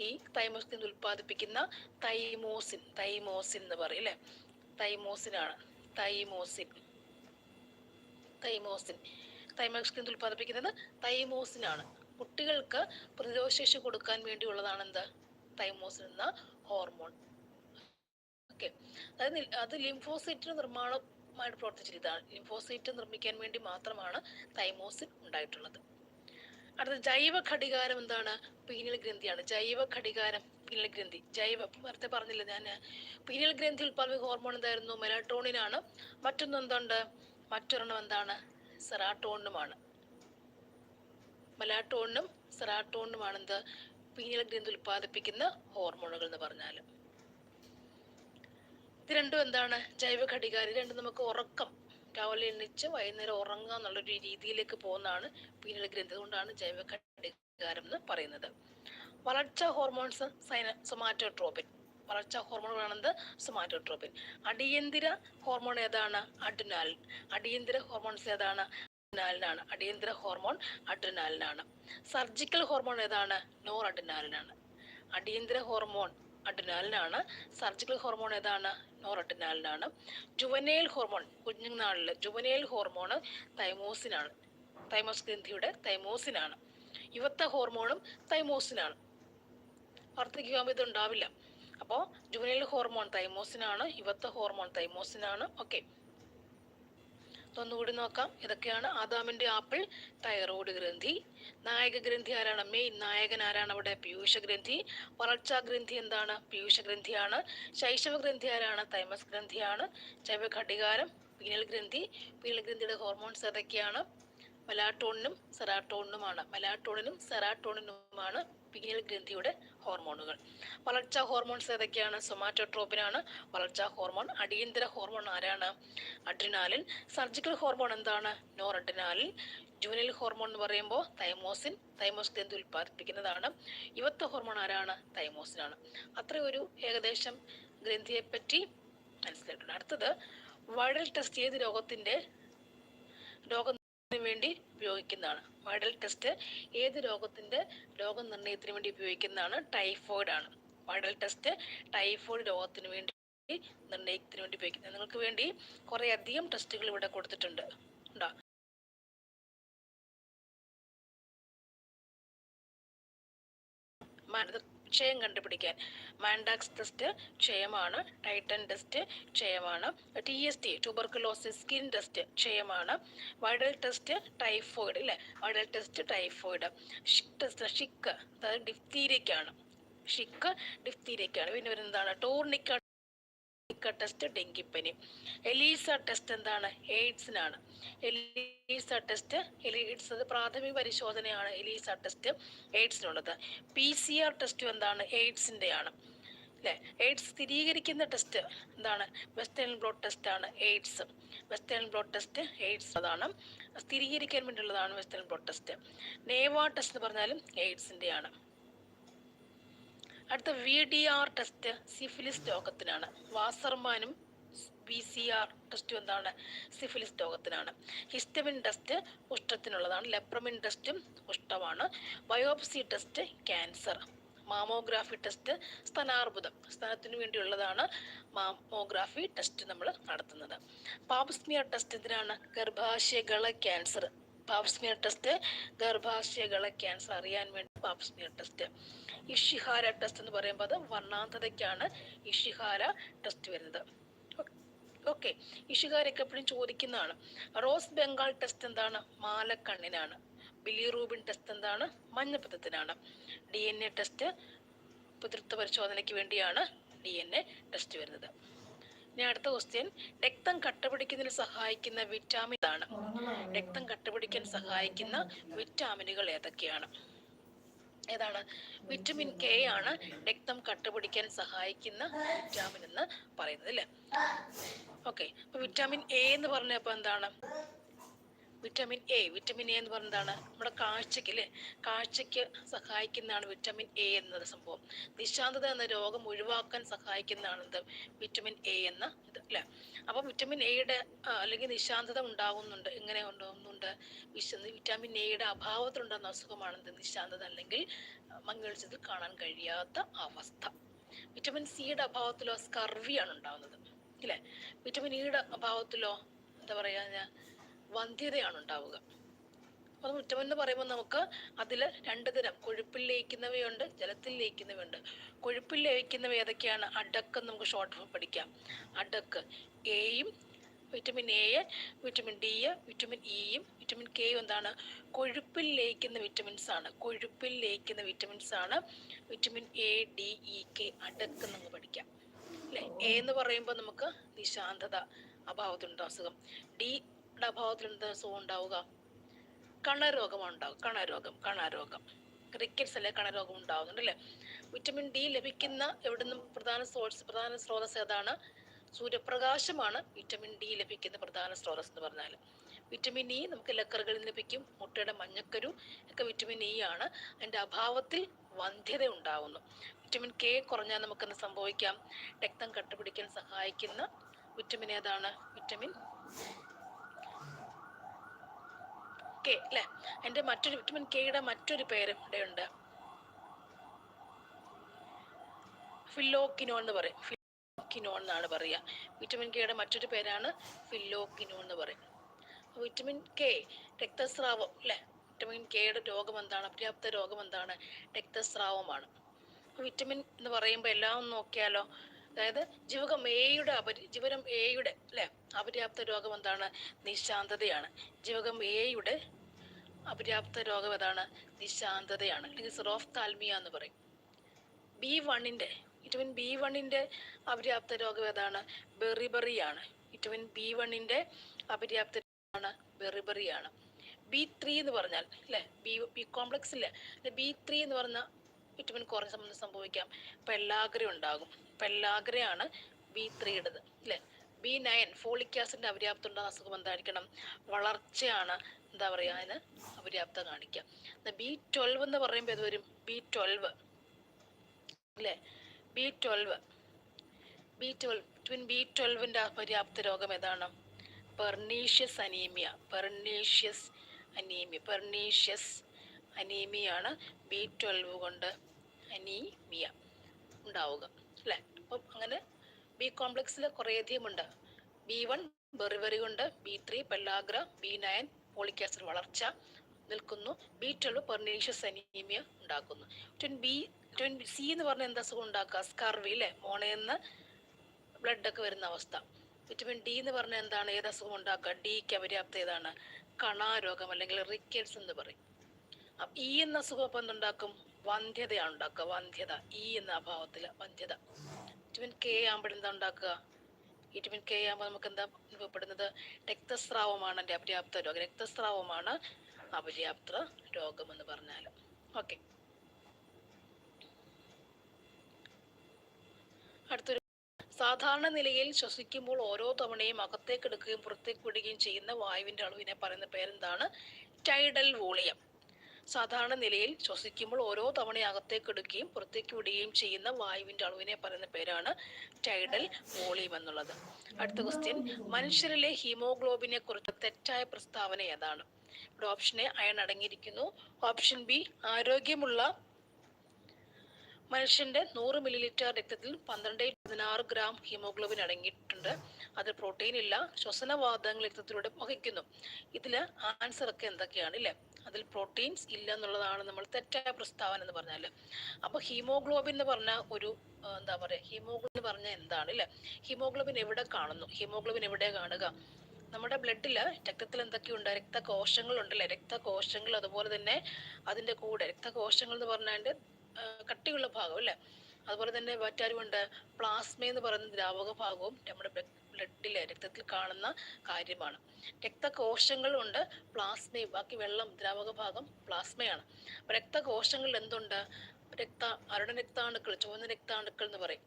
ഈ തൈമസ് ഗ്രന്ഥി ഉൽപ്പാദിപ്പിക്കുന്ന തൈമോസിൻ തൈമോസിൻ എന്ന് പറയും അല്ലെ? തൈമോസിനാണ് തൈമോസിൻ തൈമോസിൻ തൈമസ് ഗ്രന്ഥി ഉൽപ്പാദിപ്പിക്കുന്നത് തൈമോസിനാണ് കുട്ടികൾക്ക് പ്രതിരോധശേഷി കൊടുക്കാൻ വേണ്ടിയുള്ളതാണ് എന്ത് തൈമോസ് എന്ന ഹോർമോൺ ഓക്കെ നി- അത് ലിംഫോസൈറ്റിന് നിർമ്മാണമായിട്ട് പ്രവർത്തിച്ചിരിതാണ് ലിംഫോസൈറ്റ് നിർമ്മിക്കാൻ വേണ്ടി മാത്രമാണ് തൈമോസിൻ ഉണ്ടായിട്ടുള്ളത്. അടുത്ത ജൈവ ഘടികാരം എന്താണ്? പീനൽ ഗ്രന്ഥിയാണ്. ജൈവ ഘടികാരം പീനൽ ഗ്രന്ഥി. ജൈവ നേരത്തെ പറഞ്ഞില്ല ഞാൻ പീനൽ ഗ്രന്ഥി ഉൽപ്പാദിപ്പിക്കുന്ന ഹോർമോൺ എന്തായിരുന്നു? മെലാട്രോണിനാണ് മറ്റൊന്ന് എന്തുണ്ട്? മറ്റൊരെണ്ണം എന്താണ്? സെറാട്ടോണിനുമാണ് മെലാട്ടോണിനും സെറാട്ടോണിനുമാണ് എന്ത് പീനിയൽ ഗ്രന്ഥി ഉൽപ്പാദിപ്പിക്കുന്ന ഹോർമോണുകൾ എന്ന് പറഞ്ഞാൽ. ഇത് രണ്ടും എന്താണ്? ജൈവ ഘടികാരി രണ്ടും നമുക്ക് ഉറക്കം. രാവിലെ എണ്ണിച്ച് വൈകുന്നേരം ഉറങ്ങുക എന്നുള്ളൊരു രീതിയിലേക്ക് പോകുന്നതാണ് പീനിയൽ ഗ്രന്ഥി. അതുകൊണ്ടാണ് ജൈവ ഘടികാരം എന്ന് പറയുന്നത്. വളർച്ച ഹോർമോൺസ് സൈന സൊമാറ്റോട്രോപിൻ. വളർച്ചാ ഹോർമോണുകളാണെന്ത്? സൊമാറ്റോട്രോപിൻ. അടിയന്തിര ഹോർമോൺ ഏതാണ്? അഡിനാൽ. അടിയന്തിര ഹോർമോൺസ് ഏതാണ്? അഡ്രിനാലിനാണ് അടിയന്തര ഹോർമോൺ അഡ്രിനാലിനാണ് സർജിക്കൽ ഹോർമോൺ ഏതാണ്? നോർ അഡ്രിനാലിനാണ് അടിയന്തര ഹോർമോൺ അഡ്രിനാലിനാണ് സർജിക്കൽ ഹോർമോൺ ഏതാണ്? നോർ അഡ്രിനാലിനാണ് ജുവനേൽ ഹോർമോൺ കുഞ്ഞുനാളിൽ ജുവനേൽ ഹോർമോൺ തൈമോസിനാണ് തൈമോസ് ഗ്രന്ഥിയുടെ തൈമോസിനാണ് യുവത്വ ഹോർമോണും തൈമോസിനാണ് വർദ്ധിക്കുമ്പോൾ ഇത് ഉണ്ടാവില്ല അപ്പോൾ ജുവനേൽ ഹോർമോൺ തൈമോസിനാണ് യുവത്വ ഹോർമോൺ തൈമോസിനാണ് ഓക്കെ ഒന്നുകൂടി നോക്കാം. ഇതൊക്കെയാണ് ആദാമിന്റെ ആപ്പിൾ തൈറോയ്ഡ് ഗ്രന്ഥി. നായക ഗ്രന്ഥി ആരാണ്? മെയിൻ നായകൻ ആരാണ് അവിടെ? പീയൂഷ ഗ്രന്ഥി. വളർച്ചാ ഗ്രന്ഥി എന്താണ്? പീയൂഷ ഗ്രന്ഥിയാണ്. ശൈശവ ഗ്രന്ഥി ആരാണ്? തൈമസ് ഗ്രന്ഥിയാണ്. ജൈവ ഘടികാരം പീനൽ ഗ്രന്ഥി. പീനൽ ഗ്രന്ഥിയുടെ ഹോർമോൺസ് ഏതൊക്കെയാണ്? മെലാട്ടോണിനും സെറാട്ടോണിനുമാണ്. മെലാട്ടോണിനും സെറാട്ടോണിനുമാണ് പീനൽ ഗ്രന്ഥിയുടെ ഹോർമോണുകൾ വളർച്ചാ ഹോർമോൺസ് ഏതൊക്കെയാണ്? സൊമാറ്റോട്രോപ്പിനാണ് വളർച്ചാ ഹോർമോൺ അടിയന്തര ഹോർമോൺ ആരാണ്? അഡ്രിനാലിൻ സർജിക്കൽ ഹോർമോൺ എന്താണ്? നോർ അഡ്രിനാലിൻ ജൂനിയൽ ഹോർമോൺ എന്ന് പറയുമ്പോൾ തൈമോസിൻ തൈമോസ് ഗ്രന്ഥി ഉൽപ്പാദിപ്പിക്കുന്നതാണ്. യുവത്വ ഹോർമോൺ ആരാണ്? തൈമോസിനാണ് അത്ര ഒരു ഏകദേശം ഗ്രന്ഥിയെ പറ്റി മനസ്സിലായിട്ടുണ്ട്. അടുത്തത് വൈറൽ ടെസ്റ്റ് ചെയ്ത് രോഗത്തിന്റെ രോഗ വേണ്ടി ഉപയോഗിക്കുന്നതാണ്. മെഡൽ ടെസ്റ്റ് ഏത് രോഗത്തിന്റെ രോഗനിർണയത്തിന് വേണ്ടി ഉപയോഗിക്കുന്നതാണ്? ടൈഫോയിഡ് ആണ്. മെഡൽ ടെസ്റ്റ് ടൈഫോയിഡ് രോഗത്തിന് വേണ്ടി നിർണയത്തിന് വേണ്ടി ഉപയോഗിക്കുന്നത്. നിങ്ങൾക്ക് വേണ്ടി കുറെ അധികം ടെസ്റ്റുകൾ ഇവിടെ കൊടുത്തിട്ടുണ്ട്. ഉണ്ടോ? ക്ഷയം കണ്ടുപിടിക്കാൻ. മാൻഡാക്സ് ടെസ്റ്റ് ക്ഷയമാണ് ടൈറ്റൻ test ക്ഷയമാണ് T S T tuberculosis skin test ക്ഷയമാണ് Widal test typhoid അല്ലേ Widal test typhoid Schick test Schick അതായത് ഡിഫ്തീരിയക്കാണ് ഷിക്ക് ഡിഫ്തീരിയക്കാണ് പിന്നെ വരുന്നതാണ് ടൂർണിക്ക ടൂർണിക്ക ടെസ്റ്റ് ഡെങ്കിപ്പനി. എലീസ ടെസ്റ്റ് എന്താണ്? എയ്ഡ്സിനാണ്. എലീസ ടെസ്റ്റ് എലീഡ്സ് പ്രാഥമിക പരിശോധനയാണ് എലീസ ടെസ്റ്റ് എയ്ഡ്സിനുള്ളത്. പി സി ആർ ടെസ്റ്റ് എന്താണ്? എയ്ഡ്സിന്റെയാണ് അല്ലേ എയ്ഡ്സ് സ്ഥിരീകരിക്കുന്ന ടെസ്റ്റ് എന്താണ്? വെസ്റ്റേൺ ബ്ലോഡ് ടെസ്റ്റ് ആണ് AIDS. Western blot test AIDS അതാണ്. സ്ഥിരീകരിക്കാൻ വേണ്ടിയുള്ളതാണ് വെസ്റ്റേൺ ബ്ലോഡ് ടെസ്റ്റ്. നേവാ ടെസ്റ്റ് എന്ന് പറഞ്ഞാലും എയ്ഡ്സിന്റെയാണ് അടുത്ത V D R test syphilis രോഗത്തിനാണ്. വാസർമാനും വി സി ആർ ടെസ്റ്റ് എന്താണ് സിഫിലിസ് രോഗത്തിനാണ്. ഹിസ്റ്റമിൻ ടെസ്റ്റ് ഉഷ്ടത്തിനുള്ളതാണ് ലെപ്രമിൻ ടെസ്റ്റും ഉഷ്ടമാണ് biopsy test cancer. Mammography test സ്തനാർബുദം. സ്തനത്തിന് വേണ്ടിയുള്ളതാണ് മാമോഗ്രാഫി ടെസ്റ്റ് നമ്മൾ നടത്തുന്നത്. പാപ്സ്മിയർ ടെസ്റ്റ് എന്തിനാണ്? ഗർഭാശയകള ക്യാൻസർ. പാപ്സ്മിയർ ടെസ്റ്റ് ഗർഭാശയകള ക്യാൻസർ അറിയാൻ വേണ്ടി pap smear test Ishihara test എന്ന് പറയുമ്പോൾ അത് വർണാന്തതയ്ക്കാണ് ഇഷിഹാര ടെസ്റ്റ് വരുന്നത്. ഓക്കെ ഇഷിഹാരൊക്കെ എപ്പോഴും ചോദിക്കുന്നതാണ്. റോസ് ബംഗാൾ ടെസ്റ്റ് എന്താണ്? മാലക്കണ്ണിനാണ്. ബിലിറൂബിൻ ടെസ്റ്റ് എന്താണ്? മഞ്ഞപ്പത്തത്തിനാണ്. ഡി എൻ എ ടെസ്റ്റ് പിതൃത്വ പരിശോധനയ്ക്ക് വേണ്ടിയാണ് ഡി എൻ എ ടെസ്റ്റ് വരുന്നത്. ഇനി അടുത്ത ക്വസ്റ്റ്യൻ രക്തം കട്ടപിടിക്കുന്നതിന് സഹായിക്കുന്ന വിറ്റാമിൻ ആണ് രക്തം കട്ടപിടിക്കാൻ സഹായിക്കുന്ന വിറ്റാമിനുകൾ ഏതൊക്കെയാണ്? ഏതാണ്? വിറ്റമിൻ കെ ആണ് രക്തം കട്ടപിടിക്കാൻ സഹായിക്കുന്ന വിറ്റാമിൻ എന്ന് പറയുന്നത് അല്ലേ? ഓക്കെ അപ്പൊ വിറ്റാമിൻ എ എന്ന് പറഞ്ഞപ്പോ എന്താണ്? വിറ്റാമിൻ എ വിറ്റാമിൻ എ എന്ന് പറഞ്ഞതാണ് നമ്മുടെ കാഴ്ചയ്ക്ക് അല്ലേ? കാഴ്ചയ്ക്ക് സഹായിക്കുന്നതാണ് വിറ്റാമിൻ എ എന്നത് സംഭവം. നിശാന്തത എന്ന രോഗം ഒഴിവാക്കാൻ സഹായിക്കുന്നതാണ് എന്ത്? വിറ്റാമിൻ എ എന്ന ഇത് അല്ലേ? അപ്പം വിറ്റാമിൻ എയുടെ അല്ലെങ്കിൽ നിശാന്തത ഉണ്ടാകുന്നുണ്ട് എങ്ങനെ ഉണ്ടാകുന്നുണ്ട് വിശ വിറ്റാമിൻ എയുടെ അഭാവത്തിലുണ്ടാകുന്ന അസുഖമാണ് എന്ത്? നിശാന്തത അല്ലെങ്കിൽ മങ്ങിളിച്ചതിൽ കാണാൻ കഴിയാത്ത അവസ്ഥ. വിറ്റമിൻ സിയുടെ അഭാവത്തിലോ സ്കർവിയാണ് ഉണ്ടാകുന്നത് ഇല്ലേ വിറ്റമിൻ ഇയുടെ അഭാവത്തിലോ എന്താ പറയുക വന്ധ്യതയാണ് ഉണ്ടാവുക അപ്പോൾ വിറ്റമിൻ എന്ന് പറയുമ്പോൾ നമുക്ക് അതിൽ രണ്ട് തരം. കൊഴുപ്പിൽ ലയിക്കുന്നവയുണ്ട് ജലത്തിൽ ലയിക്കുന്നവയുണ്ട്. കൊഴുപ്പിൽ ലയിക്കുന്നവ ഏതൊക്കെയാണ്? അടക്ക് നമുക്ക് ഷോർട്ട് ഫോം പഠിക്കാം. അടക്ക്. എയും vitamin A vitamin D vitamin ഇയും vitamin കെയും എന്താണ്? കൊഴുപ്പിൽ ലയിക്കുന്ന വിറ്റമിൻസ് ആണ്. കൊഴുപ്പിൽ ലയിക്കുന്ന വിറ്റമിൻസ് ആണ് vitamin A D E K അടക്ക് നമുക്ക് പഠിക്കാം. അല്ലേ? എ എന്ന് പറയുമ്പോൾ നമുക്ക് നിശാന്തത അഭാവത്തിനുണ്ട് അസുഖം. ഡിയുടെ അഭാവത്തിൽ എന്താ അസുഖം ഉണ്ടാവുക കണരോഗമാണ് ഉണ്ടാവുക കണരോഗം കണരോഗം. ക്രിക്കറ്റ്സ് അല്ലെ കണരോഗം ഉണ്ടാവുന്നുണ്ട് അല്ലേ? വിറ്റമിൻ ഡി ലഭിക്കുന്ന എവിടുന്നും പ്രധാന സോഴ്സ് പ്രധാന സ്രോതസ് ഏതാണ്? സൂര്യപ്രകാശമാണ് വിറ്റമിൻ ഡി ലഭിക്കുന്ന പ്രധാന സ്രോതസ് എന്ന് പറഞ്ഞാൽ വിറ്റമിൻ ഇ നമുക്ക് ലക്കറുകളിൽ ലഭിക്കും മുട്ടയുടെ മഞ്ഞക്കരു ഒക്കെ വിറ്റമിൻ ഇ ആണ്. അതിന്റെ അഭാവത്തിൽ വന്ധ്യത ഉണ്ടാവുന്നു. വിറ്റമിൻ കെ കുറഞ്ഞാൽ നമുക്കെന്ന് സംഭവിക്കാം? രക്തം കട്ടുപിടിക്കാൻ സഹായിക്കുന്ന വിറ്റമിൻ ഏതാണ്? വിറ്റമിൻ കെ അല്ലെ അതിന്റെ മറ്റൊരു വിറ്റമിൻ കെയുടെ മറ്റൊരു പേര് ഇവിടെ ഉണ്ട്. ഫില്ലോക്കിനോ എന്ന് പറയും. ഫില്ലോക്കിനോ എന്നാണ് പറയുക. വിറ്റമിൻ കെയുടെ മറ്റൊരു പേരാണ് ഫില്ലോക്കിനോ എന്ന് പറയും. വിറ്റമിൻ കെ രക്തസ്രാവം അല്ലെ വിറ്റമിൻ കെയുടെ രോഗം എന്താണ്? അപര്യാപ്ത രോഗം എന്താണ്? രക്തസ്രാവമാണ്. വിറ്റമിൻ എന്ന് പറയുമ്പോൾ എല്ലാം നോക്കിയാലോ? അതായത് ജീവകം എയുടെ അപരി ജീവകം എയുടെ അല്ലെ അപര്യാപ്ത രോഗം എന്താണ്? നിശാന്തതയാണ്. ജീവകം എയുടെ അപര്യാപ്ത രോഗം ഏതാണ്? നിശാന്തതയാണ് അല്ലെങ്കിൽ സിറോഫ് താൽമിയ എന്ന് പറയും. ബി വണ്ണിന്റെ വിറ്റമിൻ ബി വണ്ണിന്റെ അപര്യാപ്ത രോഗം ഏതാണ്? ബെറിബറിയാണ്. വിറ്റമിൻ ബി വണ്ണിന്റെ അപര്യാപ്ത രോഗമാണ് ബെറിബറിയാണ്. ബി ത്രീ എന്ന് പറഞ്ഞാൽ അല്ലേ? ബി ബി കോംപ്ലക്സ് ഇല്ലേ? ബി ത്രീ എന്ന് പറഞ്ഞ വിറ്റമിൻ കുറഞ്ഞ സംബന്ധം സംഭവിക്കാം. പെല്ലാഗ്ര ഉണ്ടാകും. പെല്ലാഗ്രയാണ് ബി ത്രീയുടേത് അല്ലേ? ബി നയൻ ഫോളിക് ആസിഡിന്റെ അപര്യാപ്തം ഉണ്ടാകുന്ന അസുഖം എന്തായിരിക്കണം? വളർച്ചയാണ് എന്താ പറയുക അതിന് അപര്യാപ്തം കാണിക്കുക. ബി ട്വൽവ് എന്ന് പറയുമ്പോൾ ഇത് വരും? B twelve. അല്ലേ? B twelve. B twelve twin B ട്വൽവിന്റെ അപര്യാപ്ത രോഗം ഏതാണ്? Pernicious anaemia. Pernicious anaemia. Pernicious അനീമിയാണ് B twelve കൊണ്ട് അനീമിയ ഉണ്ടാവുക. അല്ലേ? അപ്പം അങ്ങനെ ബി കോംപ്ലക്സിൽ കുറേയധികം ഉണ്ട്. ബി വൺ ബെറിവറി കൊണ്ട് B three pellagra B nine folic acid വളർച്ച നിൽക്കുന്നു. ബി ട്വൽവ് പെർണീഷ്യസ് അനീമിയ ഉണ്ടാക്കുന്നു. ട്വൻ ബി ട്വൻ സി എന്ന് പറഞ്ഞ എന്താ അസുഖം ഉണ്ടാക്കുക? സ്കർവി അല്ലേ മോണയെന്ന് ബ്ലഡൊക്കെ വരുന്ന അവസ്ഥ. വിറ്റമിൻ ഡി എന്ന് പറഞ്ഞാൽ എന്താണ്? ഏത് അസുഖം ഉണ്ടാക്കുക? ഡിക്ക് അപര്യാപ്ത ഏതാണ്? കണാരോഗം അല്ലെങ്കിൽ റിക്കറ്റ്സ് എന്ന് പറയും. ഇ ഈ എന്ന അസുഖം അപ്പം എന്തുണ്ടാക്കും? വന്ധ്യതയാണ് ഉണ്ടാക്കുക. വന്ധ്യത. ഇ എന്ന അഭാവത്തിൽ വന്ധ്യത. വിറ്റമിൻ കെ ആകുമ്പോൾ എന്താ ഉണ്ടാക്കുക? വിറ്റമിൻ കെ ആകുമ്പോൾ നമുക്ക് എന്താ അനുഭവപ്പെടുന്നത്? രക്തസ്രാവമാണ് എന്റെ അപര്യാപ്ത രോഗം. രക്തസ്രാവമാണ് അപര്യാപ്ത രോഗം എന്ന് പറഞ്ഞാൽ ഓക്കെ അടുത്തൊരു സാധാരണ നിലയിൽ ശ്വസിക്കുമ്പോൾ ഓരോ തവണയും അകത്തേക്ക് എടുക്കുകയും പുറത്തേക്ക് വിടുകയും ചെയ്യുന്ന വായുവിന്റെ അളവിനെ പറയുന്ന പേരെന്താണ്? ടൈഡൽ വോളിയം സാധാരണ നിലയിൽ ശ്വസിക്കുമ്പോൾ ഓരോ തവണ അകത്തേക്ക് എടുക്കുകയും പുറത്തേക്ക് വിടുകയും ചെയ്യുന്ന വായുവിന്റെ അളവിനെ പറയുന്ന പേരാണ് ടൈഡൽ വോളിയം എന്നുള്ളത്. അടുത്ത ക്വസ്റ്റ്യൻ മനുഷ്യരിലെ ഹീമോഗ്ലോബിനെ കുറിച്ച് തെറ്റായ പ്രസ്താവന ഏതാണ്? ഇവിടെ ഓപ്ഷൻ എ അയൺ അടങ്ങിയിരിക്കുന്നു. ഓപ്ഷൻ ബി ആരോഗ്യമുള്ള മനുഷ്യന്റെ നൂറ് മില്ലി ലിറ്റർ രക്തത്തിൽ പന്ത്രണ്ട് പതിനാറ് ഗ്രാം ഹീമോഗ്ലോബിൻ അടങ്ങിയിട്ടുണ്ട്. അത് പ്രോട്ടീൻ ഇല്ല. ശ്വസനവാദങ്ങൾ രക്തത്തിലൂടെ വഹിക്കുന്നു. ഇതിൽ ആൻസർ ഒക്കെ എന്തൊക്കെയാണ് ഇല്ലേ അതിൽ പ്രോട്ടീൻസ് ഇല്ല എന്നുള്ളതാണ് നമ്മൾ തെറ്റായ പ്രസ്താവന എന്ന് പറഞ്ഞാൽ അപ്പൊ ഹീമോഗ്ലോബിൻ എന്ന് പറഞ്ഞ ഒരു എന്താ പറയാ ഹീമോഗ്ലോബിൻ എന്ന് പറഞ്ഞാൽ എന്താണ് അല്ലെ ഹീമോഗ്ലോബിൻ എവിടെ കാണുന്നു? ഹീമോഗ്ലോബിൻ എവിടെ കാണുക? നമ്മുടെ ബ്ലഡിൽ രക്തത്തിൽ എന്തൊക്കെയുണ്ട്? രക്തകോശങ്ങൾ ഉണ്ടല്ലേ രക്തകോശങ്ങൾ അതുപോലെ തന്നെ അതിന്റെ കൂടെ രക്തകോശങ്ങൾ എന്ന് പറഞ്ഞാൽ കട്ടിയുള്ള ഭാഗം അല്ലേ? അതുപോലെ തന്നെ മറ്റാരുമുണ്ട് പ്ലാസ്മ എന്ന് പറയുന്ന ദ്രാവക ഭാഗവും നമ്മുടെ ബ്ലഡിലെ രക്തത്തിൽ കാണുന്ന കാര്യമാണ്. രക്തകോശങ്ങളുണ്ട് പ്ലാസ്മയും ബാക്കി വെള്ളം ദ്രാവക ഭാഗം പ്ലാസ്മയാണ് അപ്പൊ രക്തകോശങ്ങളിൽ എന്തുണ്ട്? രക്ത അരുണ രക്താണുക്കൾ ചുവന്ന രക്താണുക്കൾ എന്ന് പറയും.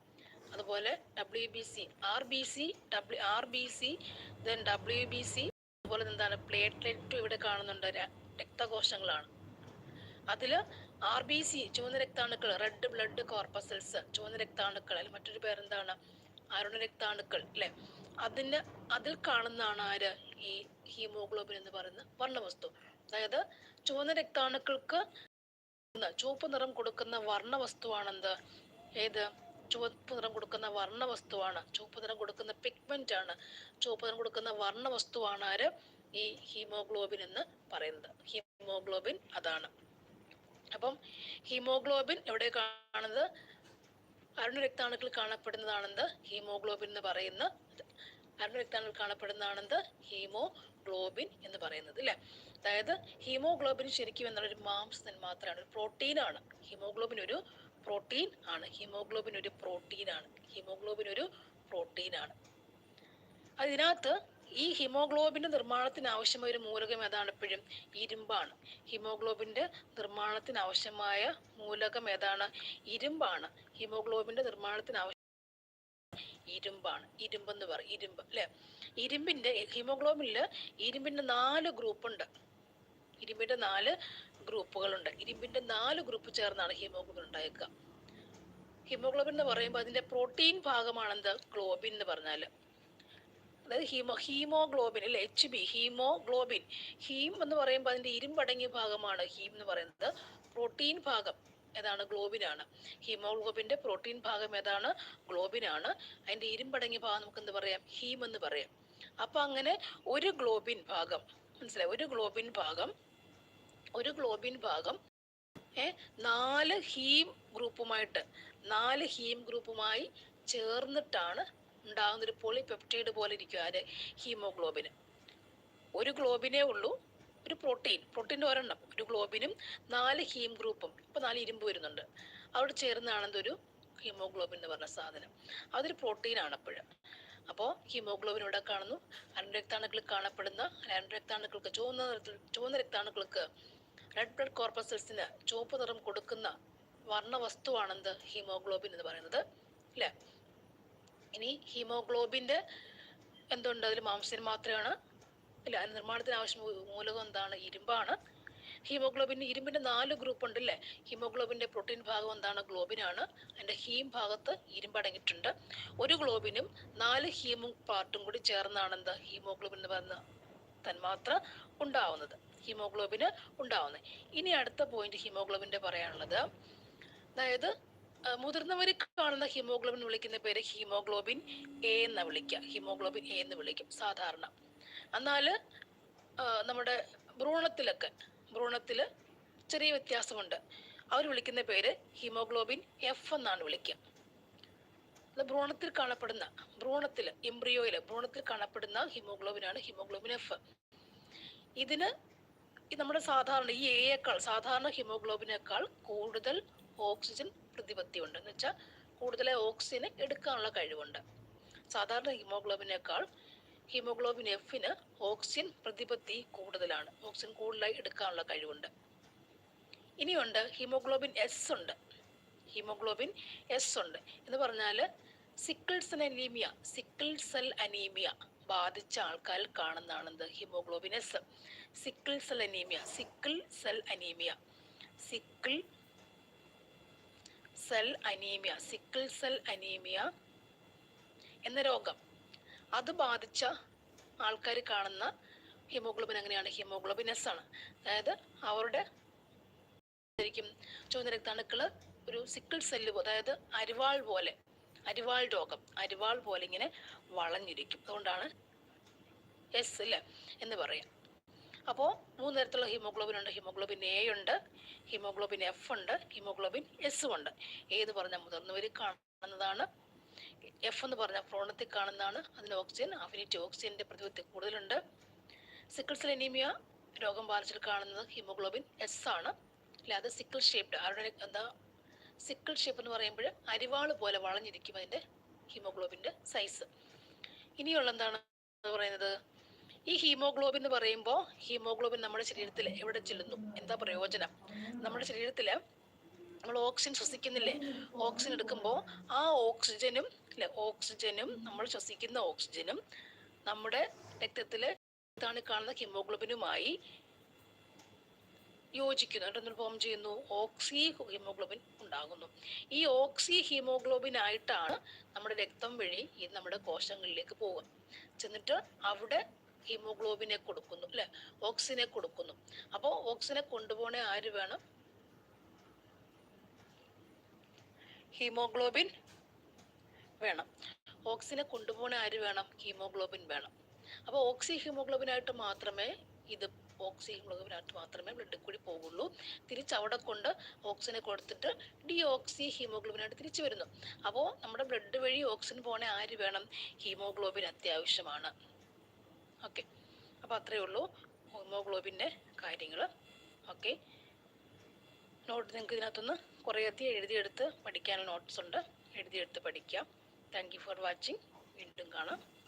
അതുപോലെ W B C R B C W R B C then W B C അതുപോലെ എന്താണ്? പ്ലേറ്റ്ലെറ്റും ഇവിടെ കാണുന്നുണ്ട് രക്തകോശങ്ങളാണ്. അതിൽ ആർ ബി സി ചുവന്ന രക്താണുക്കൾ റെഡ് ബ്ലഡ് കോർപ്പസൽസ് ചുവന്ന രക്താണുക്കൾ അല്ലെങ്കിൽ മറ്റൊരു പേരെന്താണ്? അരുണ രക്താണുക്കൾ അല്ലെ? അതിന് അതിൽ കാണുന്നതാണ് ആര്? ഈ ഹീമോഗ്ലോബിൻ എന്ന് പറയുന്ന വർണവസ്തു. അതായത് ചുവന്ന രക്താണുക്കൾക്ക് ചുവപ്പ് നിറം കൊടുക്കുന്ന വർണവസ്തുവാണെന്ത്? ഏത്? ചുവപ്പ് നിറം കൊടുക്കുന്ന വർണവസ്തുവാണ്. ചുവപ്പ് നിറം കൊടുക്കുന്ന പിഗ്മെന്റ് ആണ്. ചുവപ്പ് നിറം കൊടുക്കുന്ന വർണവസ്തുവാണ് ആര്? ഈ ഹീമോഗ്ലോബിൻ എന്ന് പറയുന്നത്. ഹീമോഗ്ലോബിൻ അതാണ്. അപ്പം ഹീമോഗ്ലോബിൻ എവിടെ കാണുന്നത്? അരുണ രക്താണുക്കൾ കാണപ്പെടുന്നതാണെന്ത്? ഹീമോഗ്ലോബിൻ എന്ന് പറയുന്ന അരുണ കാണപ്പെടുന്നതാണെന്ത്? ഹീമോ ഗ്ലോബിൻ എന്ന് പറയുന്നത് അല്ലേ അതായത് ഹീമോഗ്ലോബിൻ ശരിക്കും എന്നുള്ളൊരു മാംസത്തിന് മാത്രമാണ് ഒരു പ്രോട്ടീൻ ആണ്. ഹീമോഗ്ലോബിൻ ഒരു പ്രോട്ടീൻ ആണ്. ഹീമോഗ്ലോബിൻ ഒരു പ്രോട്ടീൻ ആണ്. ഹീമോഗ്ലോബിൻ ഒരു പ്രോട്ടീൻ ആണ്. അതിനകത്ത് ഈ ഹിമോഗ്ലോബിന്റെ നിർമ്മാണത്തിന് ആവശ്യമായ ഒരു മൂലകം ഏതാണ് എപ്പോഴും ഇരുമ്പാണ്. ഹിമോഗ്ലോബിന്റെ നിർമ്മാണത്തിന് ആവശ്യമായ മൂലകം ഏതാണ്? ഇരുമ്പാണ്. ഹിമോഗ്ലോബിന്റെ നിർമ്മാണത്തിന് ഇരുമ്പാണ്. ഇരുമ്പെന്ന് പറയും ഇരുമ്പ് അല്ലെ? ഇരുമ്പിന്റെ ഹീമോഗ്ലോബിനിൽ ഇരുമ്പിന്റെ നാല് ഗ്രൂപ്പ് ഉണ്ട്. ഇരുമ്പിന്റെ നാല് ഗ്രൂപ്പുകളുണ്ട്. ഇരുമ്പിന്റെ നാല് ഗ്രൂപ്പ് ചേർന്നാണ് ഹീമോഗ്ലോബിൻ ഉണ്ടായേക്കുക. ഹീമോഗ്ലോബിൻ എന്ന് പറയുമ്പോൾ അതിന്റെ പ്രോട്ടീൻ ഭാഗമാണ് ഭാഗമാണെന്ത്? ഗ്ലോബിൻ എന്ന് പറഞ്ഞാൽ അതായത് ഹീമോ ഹീമോഗ്ലോബിൻ അല്ലെ? H B haemoglobin. ഹീം എന്ന് പറയുമ്പോൾ അതിന്റെ ഇരുമ്പടങ്ങിയ ഭാഗമാണ് ഹീം എന്ന് പറയുന്നത്. പ്രോട്ടീൻ ഭാഗം. ഏതാണ്? ഗ്ലോബിൻ ആണ് ഹീമോഗ്ലോബിന്റെ പ്രോട്ടീൻ ഭാഗം ഏതാണ്? ഗ്ലോബിൻ ആണ് അതിന്റെ ഇരുമ്പടങ്ങിയ ഭാഗം നമുക്ക് എന്ത് പറയാം? ഹീം എന്ന് പറയാം. അപ്പൊ അങ്ങനെ ഒരു ഗ്ലോബിൻ ഭാഗം മനസ്സിലായി? ഒരു ഗ്ലോബിൻ ഭാഗം ഒരു ഗ്ലോബിൻ ഭാഗം ഏ നാല് ഹീം ഗ്രൂപ്പുമായിട്ട് നാല് ഹീം ഗ്രൂപ്പുമായി ചേർന്നിട്ടാണ് ഉണ്ടാകുന്ന ഒരു പോളിപെപ്റ്റൈഡ് പോലെ ഇരിക്കും ആര് ഹീമോഗ്ലോബിന്. ഒരു ഗ്ലോബിനേ ഉള്ളൂ ഒരു പ്രോട്ടീൻ പ്രോട്ടീന്റെ ഒരെണ്ണം ഒരു ഗ്ലോബിനും നാല് ഹീം ഗ്രൂപ്പും ഇപ്പൊ നാല് ഇരുമ്പ് വരുന്നുണ്ട്. അവിടെ ചേർന്നാണ് എന്തൊരു? ഹീമോഗ്ലോബിൻ എന്ന് പറഞ്ഞ സാധനം. അതൊരു പ്രോട്ടീനാണ് അപ്പോഴും. അപ്പോൾ ഹീമോഗ്ലോബിൻ ഇവിടെ കാണുന്നു. അണുരക്താണുക്കളിൽ കാണപ്പെടുന്ന അണുരക്താണുക്കൾക്ക് ചുവന്ന നിറത്തിൽ ചുവന്ന രക്താണുക്കൾക്ക് റെഡ് ബ്ലഡ് കോർപ്പസൽസിന് ചുവപ്പ് നിറം കൊടുക്കുന്ന വർണവസ്തുവാണെന്ത് ഹീമോഗ്ലോബിൻ എന്ന് പറയുന്നത്. അല്ലേ ഇനി ഹീമോഗ്ലോബിന്റെ എന്തുണ്ട്? അതിൽ മാംസ്യം മാത്രമാണ് ഇല്ല അതിന് നിർമ്മാണത്തിന് ആവശ്യം മൂലകം എന്താണ്? ഇരുമ്പാണ്. ഹീമോഗ്ലോബിന് ഇരുമ്പിന്റെ നാല് ഗ്രൂപ്പ് ഉണ്ട് അല്ലേ ഹീമോഗ്ലോബിന്റെ പ്രോട്ടീൻ ഭാഗം എന്താണ്? ഗ്ലോബിൻ ആണ്. അതിന്റെ ഹീം ഭാഗത്ത് ഇരുമ്പ് അടങ്ങിയിട്ടുണ്ട്. ഒരു ഗ്ലോബിനും നാല് ഹീമും പാർട്ടും കൂടി ചേർന്നാണ് എന്താ? ഹീമോഗ്ലോബിൻ എന്ന് പറയുന്ന തന്മാത്ര ഉണ്ടാവുന്നത്. ഹീമോഗ്ലോബിന് ഉണ്ടാവുന്നത്. ഇനി അടുത്ത പോയിന്റ് ഹീമോഗ്ലോബിന്റെ പറയാനുള്ളത്. അതായത് മുതിർന്നവരിൽ കാണുന്ന ഹീമോഗ്ലോബിൻ വിളിക്കുന്ന പേര് ഹീമോഗ്ലോബിൻ എ എന്ന് വിളിക്കുക ഹീമോഗ്ലോബിൻ എ എന്ന് വിളിക്കും സാധാരണ. എന്നാൽ നമ്മുടെ ഭ്രൂണത്തിലൊക്കെ ഭ്രൂണത്തിൽ ചെറിയ വ്യത്യാസമുണ്ട്. അവർ വിളിക്കുന്ന പേര് ഹീമോഗ്ലോബിൻ എഫ് എന്നാണ് വിളിക്കുക. അത് ഭ്രൂണത്തിൽ കാണപ്പെടുന്ന ഭ്രൂണത്തിൽ എംബ്രിയോയിൽ ഭ്രൂണത്തിൽ കാണപ്പെടുന്ന ഹീമോഗ്ലോബിനാണ് ഹീമോഗ്ലോബിൻ എഫ്. ഇതിന് നമ്മുടെ സാധാരണ ഈ എയേക്കാൾ സാധാരണ ഹീമോഗ്ലോബിനേക്കാൾ കൂടുതൽ ഓക്സിജൻ പ്രതിപത്തി ഉണ്ട് എന്ന് വെച്ചാൽ കൂടുതൽ ഓക്സിജൻ എടുക്കാനുള്ള കഴിവുണ്ട്. സാധാരണ ഹീമോഗ്ലോബിനേക്കാൾ ഹീമോഗ്ലോബിൻ എഫിന് ഓക്സിജൻ പ്രതിപത്തി കൂടുതലാണ്. ഓക്സിജൻ കൂടുതലായി എടുക്കാനുള്ള കഴിവുണ്ട്. ഇനിയുണ്ട് ഹീമോഗ്ലോബിൻ എസ് ഉണ്ട്. ഹീമോഗ്ലോബിൻ എസ് ഉണ്ട്. എന്ന് പറഞ്ഞാൽ sickle cell anaemia sickle cell anaemia ബാധിച്ച ആൾക്കാരിൽ കാണുന്നതാണ് എന്ത് haemoglobin S sickle cell anaemia sickle cell anaemia sickle cell anaemia sickle cell anaemia എന്ന രോഗം. അത് ബാധിച്ച ആൾക്കാർ കാണുന്ന ഹീമോഗ്ലോബിൻ അങ്ങനെയാണ് ഹീമോഗ്ലോബിൻ എസ് ആണ്. അതായത് അവരുടെ ചുവന്ന രക്താണുക്കൾ ഒരു സിക്കിൾ സെല്ല് അതായത് അരിവാൾ പോലെ അരിവാൾ രോഗം അരിവാൾ പോലെ ഇങ്ങനെ വളഞ്ഞിരിക്കും. അതുകൊണ്ടാണ് എസ് അല്ലേ എന്ന് പറയാം. അപ്പോൾ മൂന്ന് തരത്തിലുള്ള ഹീമോഗ്ലോബിൻ ഉണ്ട്. ഹീമോഗ്ലോബിൻ എ ഉണ്ട് ഹീമോഗ്ലോബിൻ എഫ് ഉണ്ട് ഹീമോഗ്ലോബിൻ എസ് ഉണ്ട്. ഏത് പറഞ്ഞാൽ മുതിർന്നവർ കാണുന്നതാണ് എഫ് എന്ന് പറഞ്ഞ ഫ്രോണത്തിൽ കാണുന്നതാണ് അതിന് ഓക്സിജൻ അഫിനിറ്റി ഓക്സിജന്റെ പ്രതിവിധി കൂടുതലുണ്ട്. സിക്കിൾ സെൽ അനീമിയ രോഗം ബാധിച്ചിൽ കാണുന്നത് ഹീമോഗ്ലോബിൻ എസ് ആണ്. അല്ലാതെ സിക്കിൾ ഷേപ്ഡ് അവരുടെ എന്താ സിക്കിൾ ഷേപ്പ് എന്ന് പറയുമ്പോൾ അരിവാൾ പോലെ വളഞ്ഞിരിക്കും അതിന്റെ ഹീമോഗ്ലോബിന്റെ സൈസ് ഇനിയുള്ള എന്താണ് പറയുന്നത്? ഈ ഹീമോഗ്ലോബിൻ എന്ന് പറയുമ്പോൾ ഹീമോഗ്ലോബിൻ നമ്മുടെ ശരീരത്തിൽ എവിടെ ചെല്ലുന്നു? എന്താ പ്രയോജനം? നമ്മുടെ ശരീരത്തിൽ നമ്മൾ ഓക്സിജൻ ശ്വസിക്കുന്നില്ലേ? ഓക്സിജൻ എടുക്കുമ്പോൾ ആ ഓക്സിജനും അല്ലെ ഓക്സിജനും നമ്മൾ ശ്വസിക്കുന്ന ഓക്സിജനും നമ്മുടെ രക്തത്തിൽ താണ് കാണുന്ന ഹിമോഗ്ലോബിനുമായി യോജിക്കുന്നു. ഫോം ചെയ്യുന്നു. ഓക്സി ഹീമോഗ്ലോബിൻ ഉണ്ടാകുന്നു. ഈ ഓക്സി ഹീമോഗ്ലോബിൻ ആയിട്ടാണ് നമ്മുടെ രക്തം വഴി ഈ നമ്മുടെ കോശങ്ങളിലേക്ക് പോകുക ചെന്നിട്ട് അവിടെ ഹീമോഗ്ലോബിനെ കൊടുക്കുന്നു അല്ലെ ഓക്സിനെ കൊടുക്കുന്നു. അപ്പോൾ ഓക്സിനെ കൊണ്ടുപോകണേ ആര് വേണം? ഹീമോഗ്ലോബിൻ വേണം. ഓക്സിനെ കൊണ്ടുപോകുന്ന ആര് വേണം? ഹീമോഗ്ലോബിൻ വേണം. അപ്പോൾ ഓക്സി ഹീമോഗ്ലോബിനായിട്ട് മാത്രമേ ഇത് ഓക്സി ഹീമോഗ്ലോബിനായിട്ട് മാത്രമേ ബ്ലഡിൽ കൂടി പോകുള്ളൂ. തിരിച്ച് അവിടെ കൊണ്ട് ഓക്സിജനെ കൊടുത്തിട്ട് ഡി ഓക്സി ഹീമോഗ്ലോബിനായിട്ട് തിരിച്ചു വരുന്നു. അപ്പോൾ നമ്മുടെ ബ്ലഡ് വഴി ഓക്സിജൻ പോണേ ആര് വേണം? ഹീമോഗ്ലോബിൻ അത്യാവശ്യമാണ്. ഓക്കെ അപ്പോൾ അത്രയേ ഉള്ളൂ ഹീമോഗ്ലോബിന്റെ കാര്യങ്ങൾ ഓക്കെ നോട്ട് നിങ്ങൾക്ക് ഇതിനകത്തുനിന്ന് കുറേ അധികം എഴുതിയെടുത്ത് പഠിക്കാനുള്ള നോട്ട്സ് ഉണ്ട്. എഴുതിയെടുത്ത് പഠിക്കാം. Thank you for watching. വീണ്ടും കാണാം.